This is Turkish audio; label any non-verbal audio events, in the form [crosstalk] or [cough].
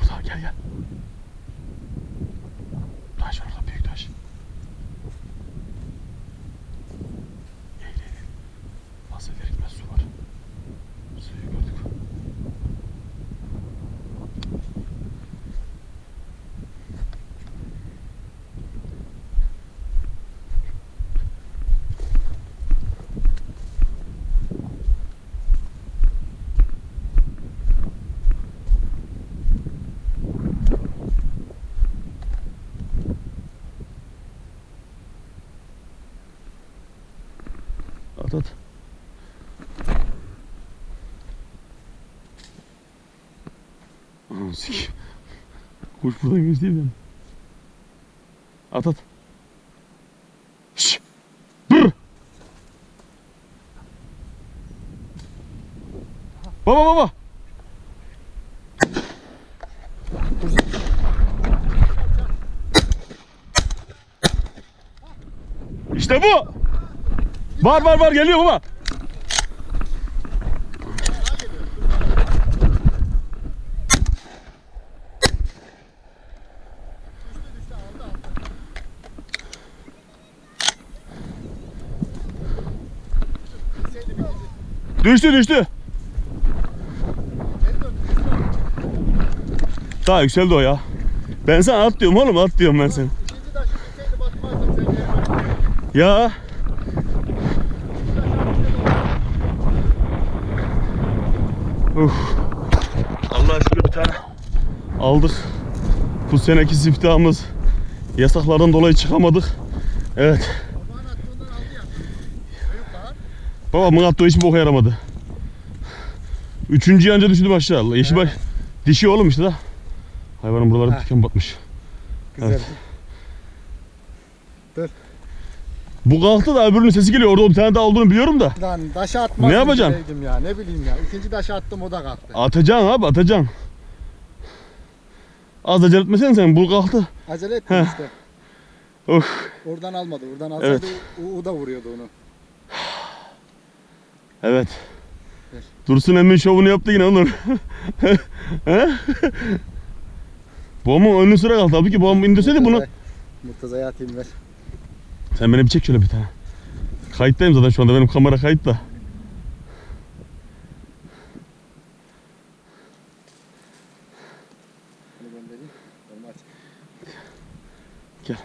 我操你看 At at. Anam sikeyim. Kuş buradan geçti değil mi? At at. Şşş. Dur. Baba baba. İşte bu. Var var var geliyor baba. Düştü düştü. Daha yükseldi o ya. Ben sana at diyorum oğlum at diyorum ben sana. Ya. Uf. Allah şükür bir tane aldık. Bu seneki siftahımız yasaklardan dolayı çıkamadık. Evet. Baba mıgatto hiç boka yaramadı. Üçüncü yanca düştü aşağı. Yeşil baş. Dişi oğlum işte da. Hayvanın buraları diken batmış. Güzel. Evet. Dur. Bu kalktı da öbürünün sesi geliyor. Orada bir tane daha olduğunu biliyorum da. Lan taşı atmaz. Ne yapacaksın? ya ne bileyim ya. İkinci taşı attım o da kalktı. Atacaksın abi atacaksın. Az acele etmesene sen. Bu kalktı. Acele ettim Heh. işte. Of. Oradan almadı. Oradan alsaydı Evet. o, o da vuruyordu onu. Evet. Dursun Emin şovunu yaptı yine Onur. [laughs] He? Babamın önlü sıra kaldı. Tabii ki babam indirseydi bunu. Murtaza- Murtaza'ya atayım ver. Sen beni bir çek şöyle bir tane. Kayıttayım zaten şu anda benim kamera. Olmaz. Gel.